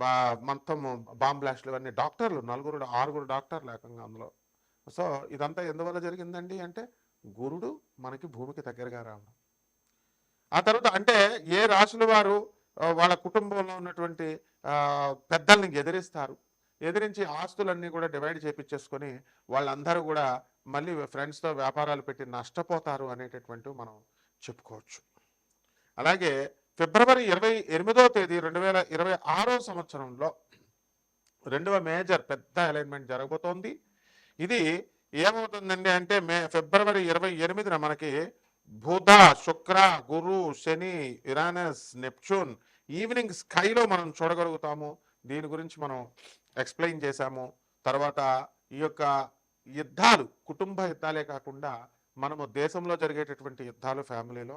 బా మొత్తం బాంబ్ బ్లాస్ట్లు ఇవన్నీ డాక్టర్లు నలుగురు ఆరుగురు డాక్టర్లు ఏకంగా అందులో. సో ఇదంతా ఎందువల్ల జరిగిందండి అంటే గురుడు మనకి భూమికి దగ్గరగా రావడం. ఆ తర్వాత అంటే ఏ రాశుల వారు వాళ్ళ కుటుంబంలో ఉన్నటువంటి పెద్దల్ని ఎదిరిస్తారు? ఎదిరించి ఆస్తులన్నీ కూడా డివైడ్ చేపించేసుకొని వాళ్ళందరూ కూడా మళ్ళీ ఫ్రెండ్స్తో వ్యాపారాలు పెట్టి నష్టపోతారు అనేటటువంటి మనం చెప్పుకోవచ్చు. అలాగే ఫిబ్రవరి ఇరవై ఎనిమిదో తేదీ రెండు వేల ఇరవై ఆరో సంవత్సరంలో రెండవ మేజర్ పెద్ద అలైన్మెంట్ జరగబోతోంది. ఇది ఏమవుతుందండి అంటే మే ఫిబ్రవరి ఇరవై ఎనిమిదిన మనకి బుధ శుక్ర గురు శని ఇరానస్ నెప్చూన్ ఈవినింగ్ స్కైలో మనం చూడగలుగుతాము. దీని గురించి మనం ఎక్స్ప్లెయిన్ చేశాము. తర్వాత ఈ యొక్క యుద్ధాలు కుటుంబ యుద్ధాలే కాకుండా మనము దేశంలో జరిగేటటువంటి యుద్ధాలు ఫ్యామిలీలో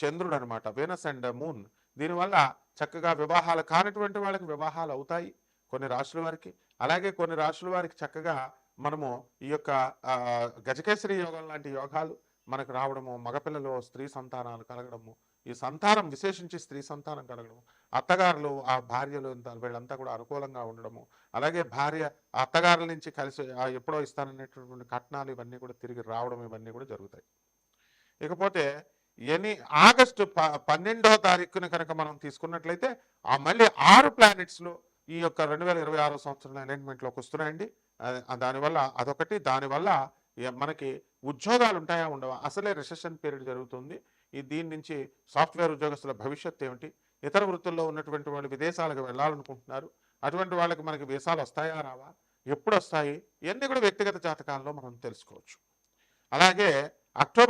చంద్రుడు అనమాట వెనస్ అండ్ మూన్ దీనివల్ల చక్కగా వివాహాలు కానటువంటి వాళ్ళకి వివాహాలు అవుతాయి కొన్ని రాశుల వారికి. అలాగే కొన్ని రాశుల వారికి చక్కగా మనము ఈ యొక్క ఆ, గజకేసరి యోగం లాంటి యోగాలు మనకు రావడము మగపిల్లలు స్త్రీ సంతానాలు కలగడము ఈ సంతానం విశేషించి స్త్రీ సంతానం కలగడము అత్తగారులు ఆ భార్యలు ఇంత- వీళ్ళంతా కూడా అనుకూలంగా ఉండడము అలాగే భార్య అత్తగారుల నుంచి కలిసి ఎప్పుడో ఇస్తాననేటటువంటి కట్నాలు ఇవన్నీ కూడా తిరిగి రావడం ఇవన్నీ కూడా జరుగుతాయి. ఇకపోతే ఎనీ ఆగస్టు ప పన్నెండవ తారీఖున కనుక మనం తీసుకున్నట్లయితే ఆ మళ్ళీ ఆరు ప్లానెట్స్లో ఈ యొక్క రెండు వేల ఇరవై ఆరో సంవత్సరం అలైన్మెంట్లోకి వస్తున్నాయండి. దానివల్ల అదొకటి. దానివల్ల మనకి ఉద్యోగాలు ఉంటాయా ఉండవా? అసలే రిసెషన్ పీరియడ్ జరుగుతుంది. ఈ దీని నుంచి సాఫ్ట్వేర్ ఉద్యోగస్తుల భవిష్యత్తు ఏమిటి? ఇతర వృత్తుల్లో ఉన్నటువంటి వాళ్ళు విదేశాలకు వెళ్ళాలనుకుంటున్నారు. అటువంటి వాళ్ళకి మనకి వీసాలు వస్తాయా రావా? ఎప్పుడు వస్తాయి? ఇవన్నీ కూడా వ్యక్తిగత జాతకాల్లో మనం తెలుసుకోవచ్చు. అలాగే అక్టోబర్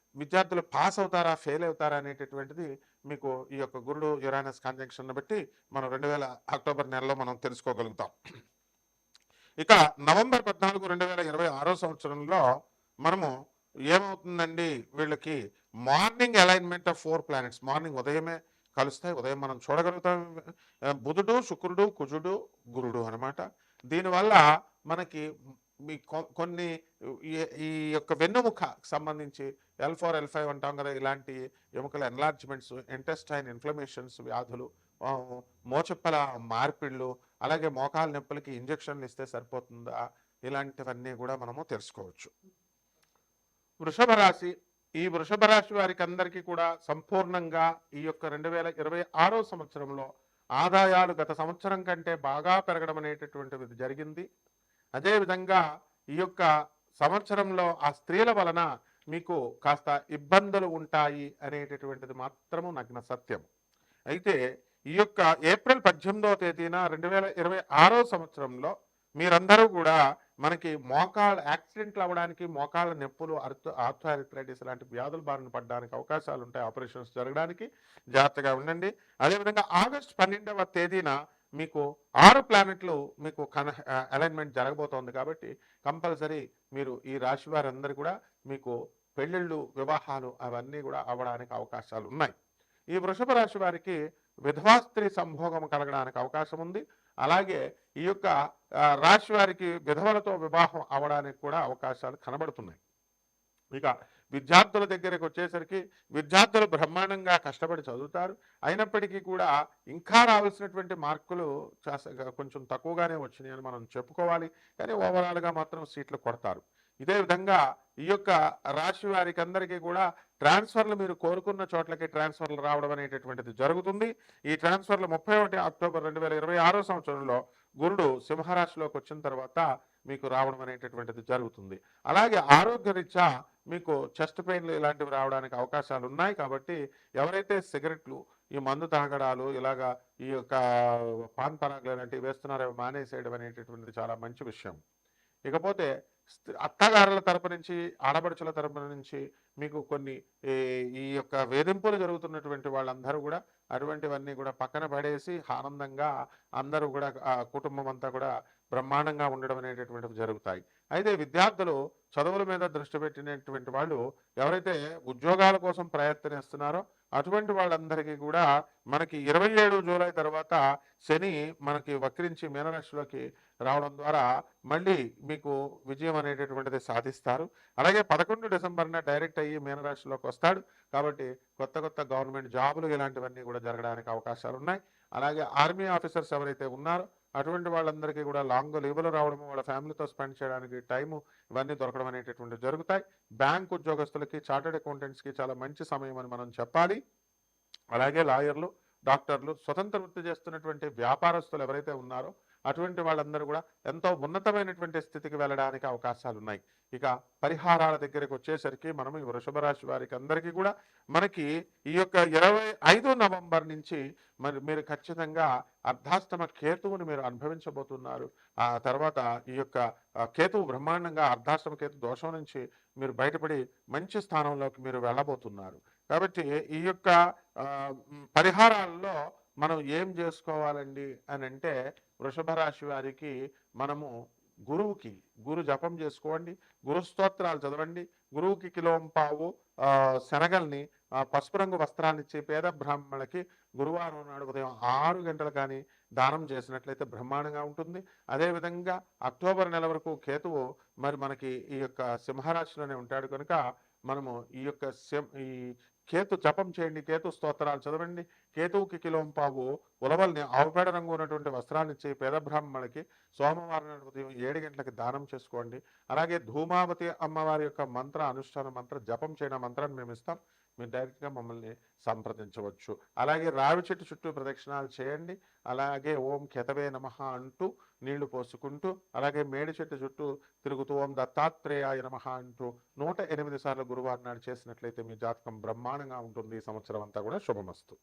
విద్యార్థులు పాస్ అవుతారా ఫెయిల్ అవుతారా అనేటటువంటిది మీకు ఈ యొక్క గురుడు యురానస్ కాంజంక్షన్ను బట్టి మనం రెండు వేల అక్టోబర్ నెలలో మనం తెలుసుకోగలుగుతాం. ఇక నవంబర్ పద్నాలుగు రెండు వేల ఇరవై ఆరో సంవత్సరంలో మనము ఏమవుతుందండి వీళ్ళకి morning alignment of four planets morning ఉదయమే కలుస్తాయి ఉదయం మనం చూడగలుగుతాం. బుధుడు శుక్రుడు కుజుడు గురుడు అనమాట దీనివల్ల మనకి మీ కొన్ని ఈ- ఈ యొక్క వెన్నుముక సంబంధించి ఎల్ ఫోర్ ఎల్ ఫైవ్ అంటాం కదా ఇలాంటి ఎముకల ఎన్లార్జ్మెంట్స్ ఇంటెస్టైన్ ఇన్ఫ్లమేషన్స్ వ్యాధులు మోచప్పల మోచెప్పల మార్పిళ్ళు అలాగే మోకాల నొప్పులకి ఇంజెక్షన్లు ఇస్తే సరిపోతుందా? ఇలాంటివన్నీ కూడా మనము తెలుసుకోవచ్చు. వృషభ రాశి ఈ వృషభ రాశి వారికి అందరికీ కూడా సంపూర్ణంగా ఈ యొక్క రెండు వేల ఇరవై ఆరో సంవత్సరంలో ఆదాయాలు గత సంవత్సరం కంటే బాగా పెరగడం అనేటటువంటిది జరిగింది. అదేవిధంగా ఈ యొక్క సంవత్సరంలో ఆ స్త్రీల వలన మీకు కాస్త ఇబ్బందులు ఉంటాయి అనేటటువంటిది మాత్రము నగ్న సత్యం అయితే ఈ యొక్క ఏప్రిల్ పద్దెనిమిదవ తేదీన రెండు వేల ఇరవై ఆరో సంవత్సరంలో మీరందరూ కూడా మనకి మోకాళ్ళ యాక్సిడెంట్లు అవ్వడానికి మోకాళ్ళ నొప్పులు అర్థ ఆర్థోఆరిథ్రైటిస్ లాంటి వ్యాధుల బారిన పడడానికి అవకాశాలు ఉంటాయి. ఆపరేషన్స్ జరగడానికి జాగ్రత్తగా ఉండండి. అదేవిధంగా ఆగస్ట్ పన్నెండవ తేదీన మీకు ఆరు ప్లానెట్లు మీకు కన అలైన్మెంట్ జరగబోతోంది కాబట్టి కంపల్సరీ మీరు ఈ రాశి వారందరూ కూడా మీకు పెళ్ళిళ్ళు వివాహాలు అవన్నీ కూడా అవ్వడానికి అవకాశాలు ఉన్నాయి. ఈ వృషభ రాశి వారికి విధవా స్త్రీ సంభోగం కలగడానికి అవకాశం ఉంది. అలాగే ఈ యొక్క రాశి వారికి విధవలతో వివాహం అవడానికి కూడా అవకాశాలు కనబడుతున్నాయి. ఇక విద్యార్థుల దగ్గరకు వచ్చేసరికి విద్యార్థులు బ్రహ్మాండంగా కష్టపడి చదువుతారు. అయినప్పటికీ కూడా ఇంకా రావాల్సినటువంటి మార్కులు కొంచెం తక్కువగానే వచ్చినాయి అని మనం చెప్పుకోవాలి. కానీ ఓవరాల్గా మాత్రం సీట్లు కొడతారు. ఇదే విధంగా ఈ యొక్క రాశి వారికి అందరికీ కూడా ట్రాన్స్ఫర్లు మీరు కోరుకున్న చోట్లకి ట్రాన్స్ఫర్లు రావడం అనేటటువంటిది జరుగుతుంది. ఈ ట్రాన్స్ఫర్లు ముప్పై ఒకటి అక్టోబర్ రెండు వేల ఇరవై ఆరో సంవత్సరంలో గురుడు సింహరాశిలోకి వచ్చిన తర్వాత మీకు రావడం అనేటటువంటిది జరుగుతుంది. అలాగే ఆరోగ్యరీత్యా మీకు చెస్ట్ పెయిన్లు ఇలాంటివి రావడానికి అవకాశాలు ఉన్నాయి కాబట్టి ఎవరైతే సిగరెట్లు ఈ మందు తాగడాలు ఇలాగా ఈ యొక్క పాన్ పరాగులు ఇలాంటివి వేస్తున్నారో మానేసేయడం అనేటటువంటిది చాలా మంచి విషయం. ఇకపోతే అత్తగారుల తరపు నుంచి ఆడబడుచుల తరపు నుంచి మీకు కొన్ని ఈ ఈ యొక్క వేధింపులు జరుగుతున్నటువంటి వాళ్ళందరూ కూడా అటువంటివన్నీ కూడా పక్కన పడేసి ఆనందంగా అందరూ కూడా కుటుంబం అంతా కూడా బ్రహ్మాండంగా ఉండడం అనేటటువంటివి జరుగుతాయి. అయితే విద్యార్థులు చదువుల మీద దృష్టి పెట్టినటువంటి వాళ్ళు ఎవరైతే ఉద్యోగాల కోసం ప్రయత్నిస్తున్నారో అటువంటి వాళ్ళందరికీ కూడా మనకి ఇరవై ఏడు జూలై తర్వాత శని మనకి వక్రించి మీనరాశిలోకి రావడం ద్వారా మళ్ళీ మీకు విజయం అనేటటువంటిది సాధిస్తారు. అలాగే పదకొండు డిసెంబర్న డైరెక్ట్ అయ్యి మీనరాశిలోకి వస్తాడు. కాబట్టి కొత్త కొత్త గవర్నమెంట్ జాబులు ఇలాంటివన్నీ కూడా జరగడానికి అవకాశాలు ఉన్నాయి అలాగే ఆర్మీ ఆఫీసర్స్ ఎవరైతే ఉన్నారో అటువంటి వాళ్ళందరికీ కూడా లాంగ్ లీవ్లు రావడము వాళ్ళ ఫ్యామిలీతో స్పెండ్ చేయడానికి టైము ఇవన్నీ దొరకడం అనేటటువంటివి జరుగుతాయి. బ్యాంక్ ఉద్యోగస్తులకి చార్టెడ్ అకౌంటెంట్స్కి చాలా మంచి సమయం అని మనం చెప్పాలి. అలాగే లాయర్లు డాక్టర్లు స్వతంత్ర వృత్తి చేస్తున్నటువంటి వ్యాపారస్తులు ఎవరైతే ఉన్నారో అటువంటి వాళ్ళందరూ కూడా ఎంతో ఉన్నతమైనటువంటి స్థితికి వెళ్ళడానికి అవకాశాలు ఉన్నాయి ఇక పరిహారాల దగ్గరికి వచ్చేసరికి మనం ఈ వృషభ రాశి వారికి అందరికీ కూడా మనకి ఈ యొక్క ఇరవై ఐదు నవంబర్ నుంచి మరి మీరు ఖచ్చితంగా అర్ధాష్టమ కేతువుని మీరు అనుభవించబోతున్నారు. ఆ తర్వాత ఈ యొక్క కేతువు బ్రహ్మాండంగా అర్ధాష్టమ కేతు దోషం నుంచి మీరు బయటపడి మంచి స్థానంలోకి మీరు వెళ్ళబోతున్నారు. కాబట్టి ఈ యొక్క పరిహారాల్లో మనం ఏం చేసుకోవాలండి అని అంటే వృషభ రాశి వారికి మనము గురువుకి గురు జపం చేసుకోండి గురు స్తోత్రాలు చదవండి గురువుకి కిలోంపావు శనగల్ని పసుపు రంగు వస్త్రాన్ని ఇచ్చి పేద బ్రాహ్మణులకి గురువారం నాడు ఉదయం ఆరు గంటలు కానీ దానం చేసినట్లయితే బ్రహ్మాండంగా ఉంటుంది. అదేవిధంగా అక్టోబర్ నెల వరకు కేతువు మరి మనకి ఈ యొక్క సింహరాశిలోనే ఉంటాడు కనుక మనము ఈ యొక్క ఈ కేతు జపం చేయండి కేతు స్తోత్రాలు చదవండి కేతువుకి కిలోం పావు ఉలవల్ని ఆవుపేడ రంగు ఉన్నటువంటి వస్త్రాలు ఇచ్చి పేద బ్రాహ్మణులకి సోమవారం ఉదయం ఏడు గంటలకి దానం చేసుకోండి. అలాగే ధూమావతి అమ్మవారి యొక్క మంత్ర అనుష్ఠాన మంత్ర జపం చేయడం మంత్రాన్ని మేము ఇస్తాం. మీరు డైరెక్ట్గా మమ్మల్ని సంప్రదించవచ్చు. అలాగే రావి చెట్టు చుట్టూ ప్రదక్షిణాలు చేయండి. అలాగే ఓం కెతవే నమః అంటూ నీళ్ళు పోసుకుంటూ అలాగే మేడి చెట్టు చుట్టూ తిరుగుతూ ఓం దత్తాత్రేయాయ నమః అంటూ నూట ఎనిమిది సార్లు గురువారం నాడు చేసినట్లయితే మీ జాతకం బ్రహ్మాండంగా ఉంటుంది. ఈ సంవత్సరం అంతా కూడా శుభమస్తు.